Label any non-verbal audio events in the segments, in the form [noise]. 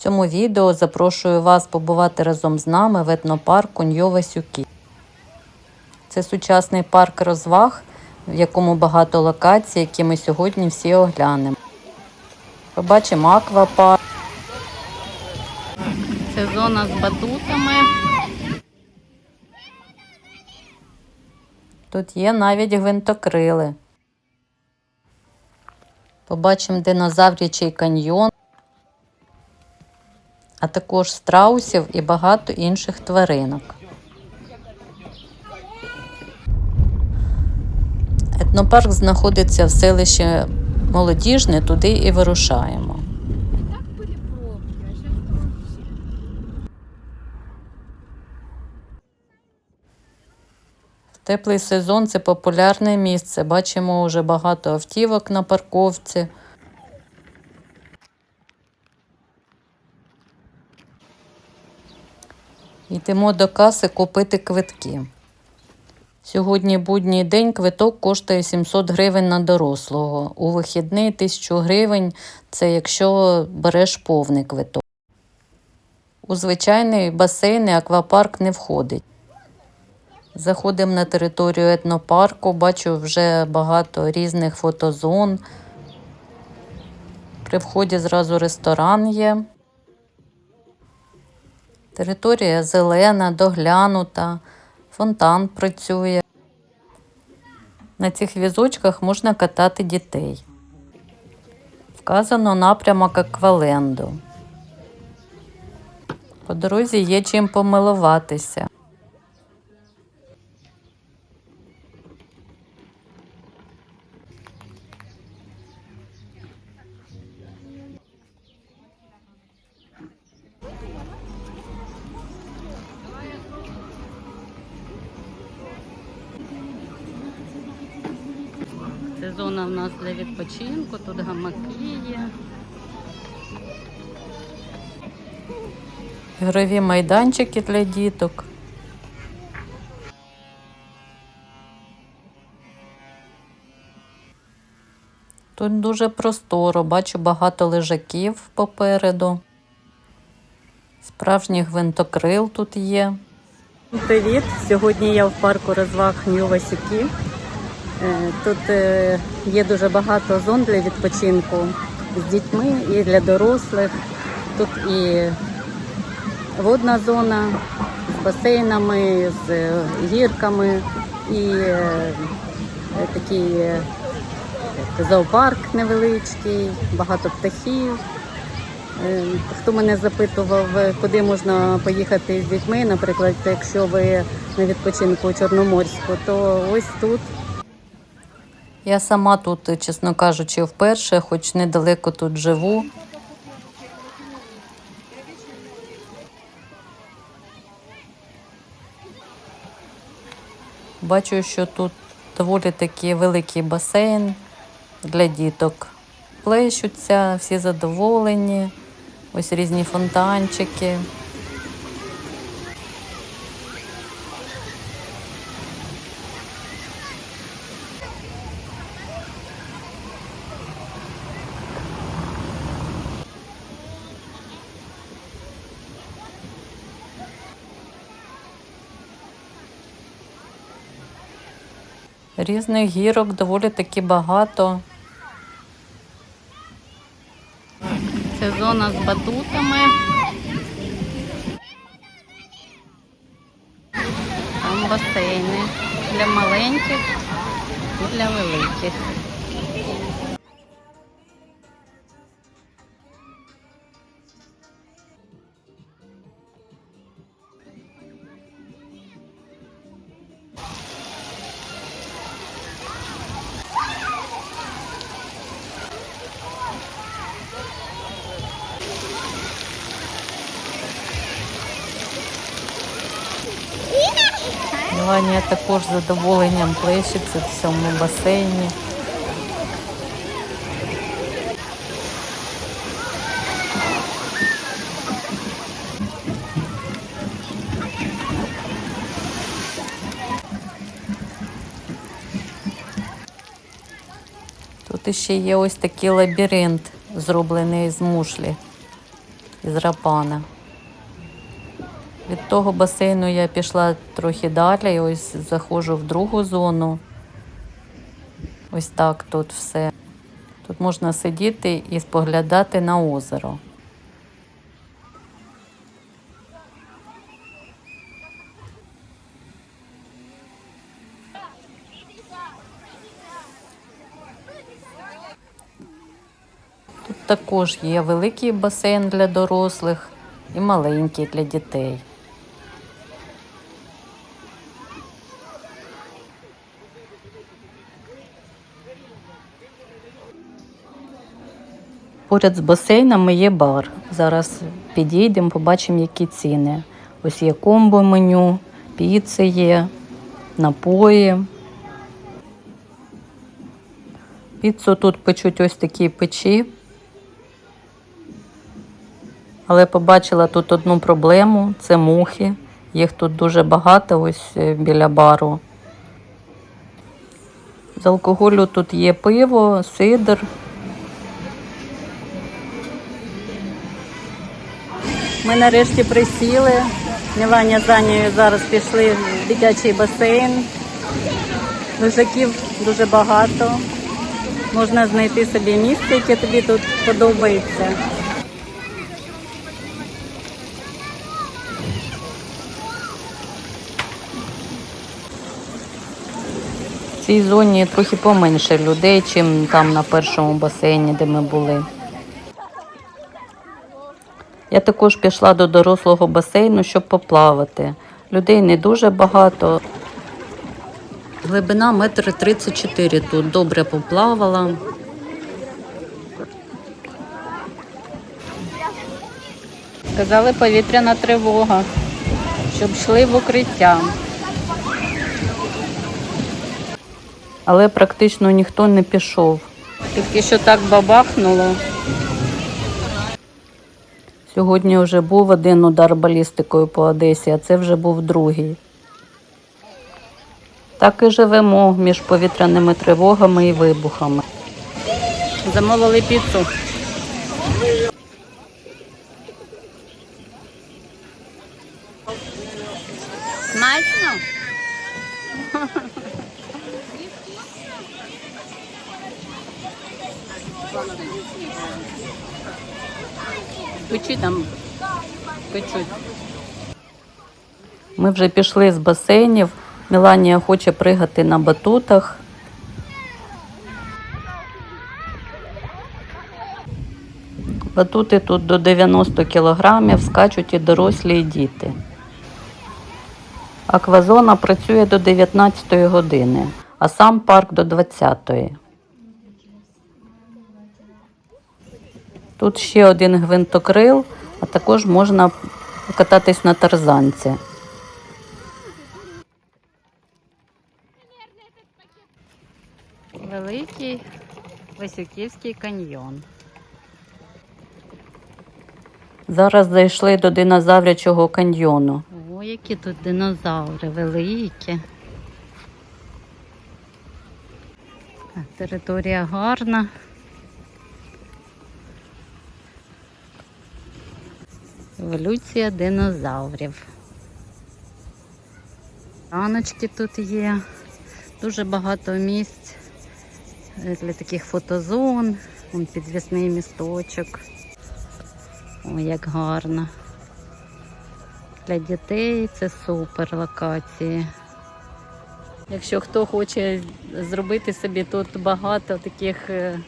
В цьому відео запрошую вас побувати разом з нами в етнопарку Ньо-Васюки. Це сучасний парк розваг, в якому багато локацій, які ми сьогодні всі оглянемо. Побачимо аквапарк. Це зона з батутами. Тут є навіть гвинтокрили. Побачимо динозаврячий каньйон, а також страусів і багато інших тваринок. Етнопарк знаходиться в селищі Молодіжне, туди і вирушаємо. Теплий сезон це популярне місце. Бачимо вже багато автівок на парковці. Йдемо до каси купити квитки. Сьогодні будній день квиток коштує 700 гривень на дорослого. У вихідний 1000 гривень це якщо береш повний квиток. У звичайний басейн і аквапарк не входить. Заходимо на територію етнопарку, бачу вже багато різних фотозон. При вході зразу ресторан є. Територія зелена, доглянута, фонтан працює. На цих візочках можна катати дітей. Вказано напрямок Акваленду. По дорозі є чим помилуватися. Це зона в нас для відпочинку, тут гамаки є. Ігрові майданчики для діток. Тут дуже просторо, бачу багато лежаків попереду. Справжній гвинтокрил тут є. Привіт! Сьогодні я в парку розваг Нью-Васюки. Е, Тут е, є дуже багато зон для відпочинку з дітьми і для дорослих. Тут і водна зона з басейнами, з е, гірками, і такий зоопарк невеличкий, багато птахів. Хто мене запитував, куди можна поїхати з дітьми, наприклад, якщо ви на відпочинку у Чорноморську, то ось тут я сама тут, чесно кажучи, вперше, хоч недалеко тут живу. Бачу, що тут доволі таки великий басейн для діток. Плещуться, всі задоволені. Ось різні фонтанчики. Різних гірок доволі таки багато. Це зона з батутами. Там басейни для маленьких і для великих. Меланія також з задоволенням плещеться в цьому басейні. Тут ще є ось такий лабіринт, зроблений з мушлі. із рапана. Від того басейну я пішла трохи далі, і ось заходжу в другу зону. Ось так тут все. Тут можна сидіти і споглядати на озеро. Тут також є великий басейн для дорослих і маленький для дітей. Поряд з басейнами є бар. Зараз підійдемо, побачимо, які ціни. Ось є комбо меню, піци є, напої. Піцу тут печуть ось такі печі. Але побачила тут одну проблему це мухи. Їх тут дуже багато ось е, біля бару. З алкоголю тут є пиво, сидр. Ми нарешті присіли. Міланя з Анією зараз пішли в дитячий басейн. Лежаків дуже багато. Можна знайти собі місце, яке тобі тут подобається. В цій зоні трохи поменше людей, чим там на першому басейні, де ми були. Я також пішла до дорослого басейну, щоб поплавати. Людей не дуже багато. Глибина метр тридцять чотири тут. Добре поплавала. Сказали повітряна тривога, щоб йшли в укриття. Але практично ніхто не пішов. Тільки що так бабахнуло. Сьогодні вже був один удар балістикою по Одесі, а це вже був другий. Так і живемо між повітряними тривогами і вибухами. Замовили піцу. Смачно? Печі там. Ми вже пішли з басейнів. Меланія хоче пригати на батутах. Батути тут до 90 кілограмів, скачуть і дорослі, і діти. Аквазона працює до 19 години, а сам парк до 20. Тут ще один гвинтокрил, а також можна кататись на тарзанці. Великий Васюківський каньйон. Зараз зайшли до динозаврячого каньйону. О, які тут динозаври великі. Територія гарна. Еволюція динозаврів. Раночки тут є. Дуже багато місць для таких фотозон. Вон підвісний місточок. Ой, як гарно. Для дітей це супер локації. Якщо хто хоче зробити собі тут багато таких е,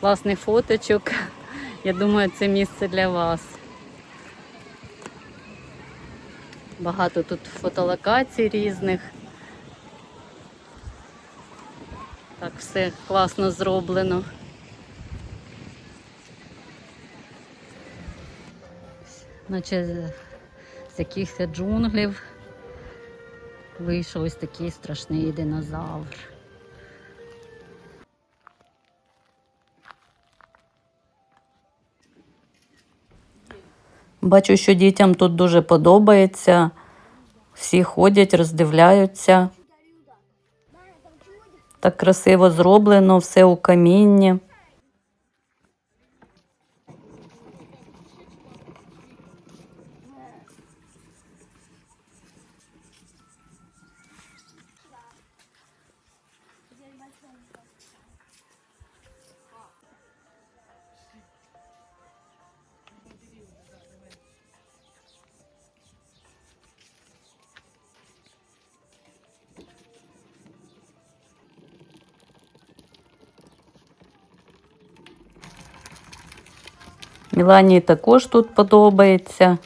класних фоточок, [laughs] я думаю, це місце для вас. Багато тут фотолокацій різних. Так, все класно зроблено. Наче з- якихось джунглів вийшов ось такий страшний динозавр. Бачу, що дітям тут дуже подобається. Всі ходять, роздивляються. Так красиво зроблено, все у камінні. Мілані також тут подобається.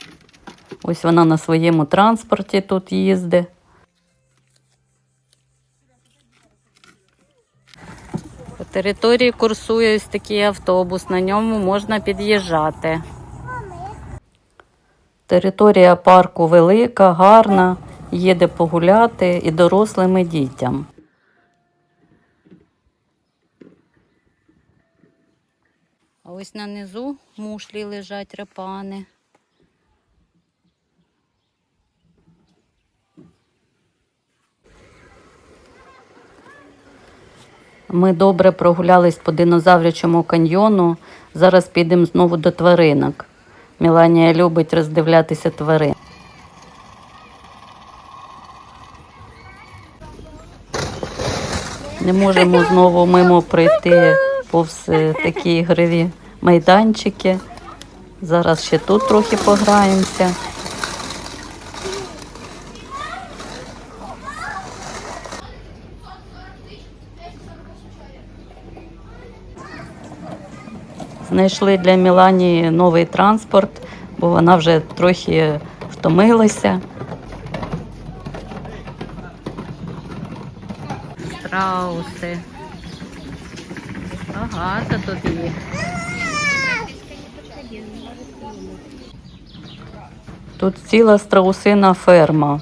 Ось вона на своєму транспорті тут їздить. По території курсує ось такий автобус, на ньому можна під'їжджати. Територія парку велика, гарна, є де погуляти і дорослим, і дітям. Ось на низу мушлі лежать репани. Ми добре прогулялись по динозаврячому каньйону. Зараз підемо знову до тваринок. Міланія любить роздивлятися тварин. Не можемо знову мимо пройти повз такі ігрові майданчики. Зараз ще тут трохи пограємося. Знайшли для Мілані новий транспорт, бо вона вже трохи втомилася. Страуси. Багато тут їх. Тут ціла страусина ферма.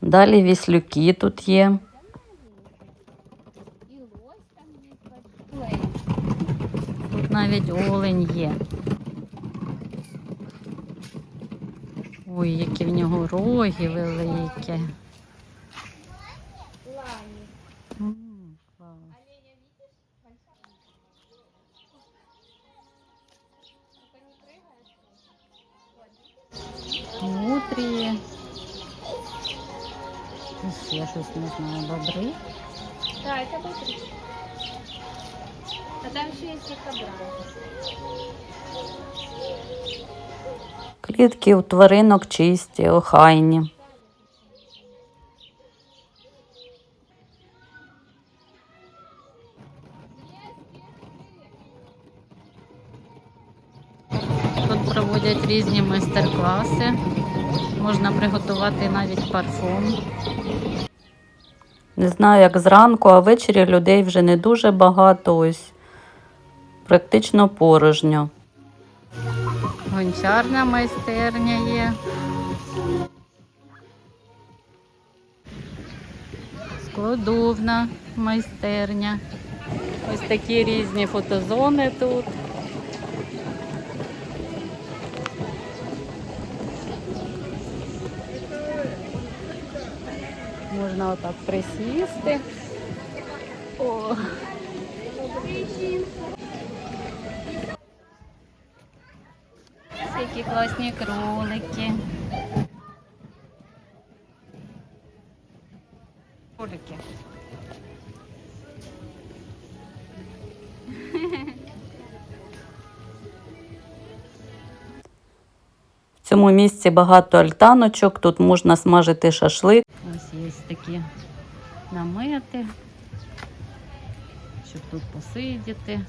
Далі віслюки тут є. Тут навіть олень є. Ой, які в нього роги великі. Лані. М, клас. Оленя видишь? Только не прыгаешь. Нутрії. І ще щось не знаю, бобри. Да, это быстрый. там еще есть дикобраз. Клітки у тваринок чисті, охайні. Тут проводять різні майстер-класи. Можна приготувати навіть парфум. Не знаю, як зранку, а ввечері людей вже не дуже багато. Ось практично порожньо. Гончарна майстерня є. Складовна майстерня. Ось такі різні фотозони тут. Можна отак присісти. О. Які класні кролики. Кролики. В цьому місці багато альтаночок, тут можна смажити шашлик. Ось є такі намети, щоб тут посидіти.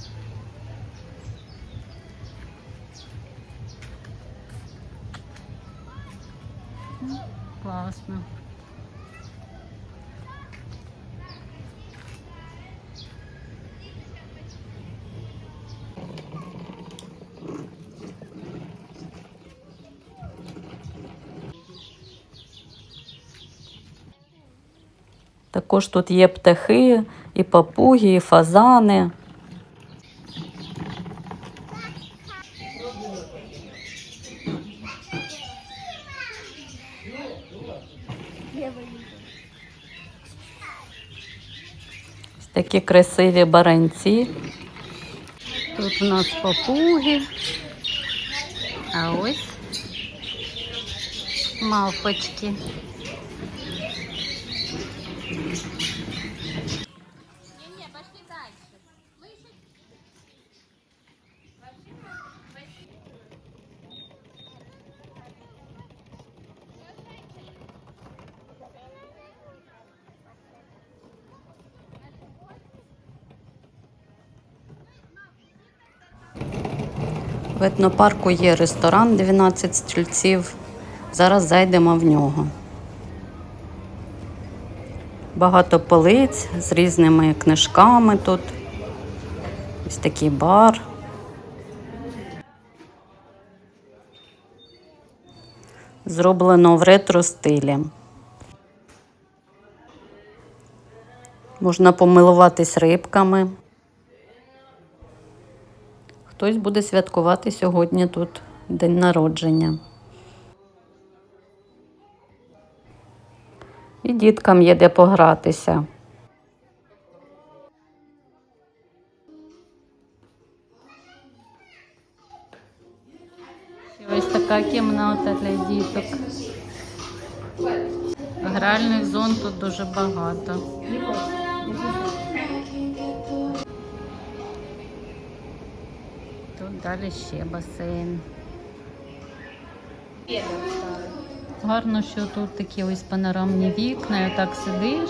Класно. Також тут є птахи, і папуги, і фазани. Такі красиві баранці. Тут у нас попуги. А ось мавпочки. В етнопарку є ресторан 12 стільців. Зараз зайдемо в нього. Багато полиць з різними книжками тут. Ось такий бар. Зроблено в ретро стилі. Можна помилуватись рибками. Хтось буде святкувати сьогодні тут день народження. І діткам є де погратися. Ось така кімната для діток. Гральних зон тут дуже багато. Тут далі ще басейн. Гарно, що тут такі ось панорамні вікна, і отак сидиш.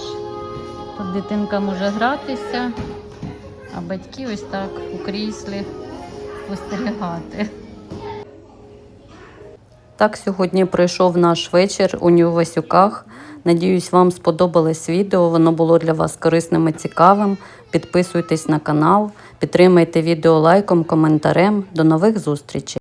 Тут дитинка може гратися, а батьки ось так у кріслі спостерігати. Так сьогодні пройшов наш вечір у Нью-Васюках. Надіюсь, вам сподобалось відео. Воно було для вас корисним і цікавим. Підписуйтесь на канал, підтримайте відео лайком, коментарем. До нових зустрічей!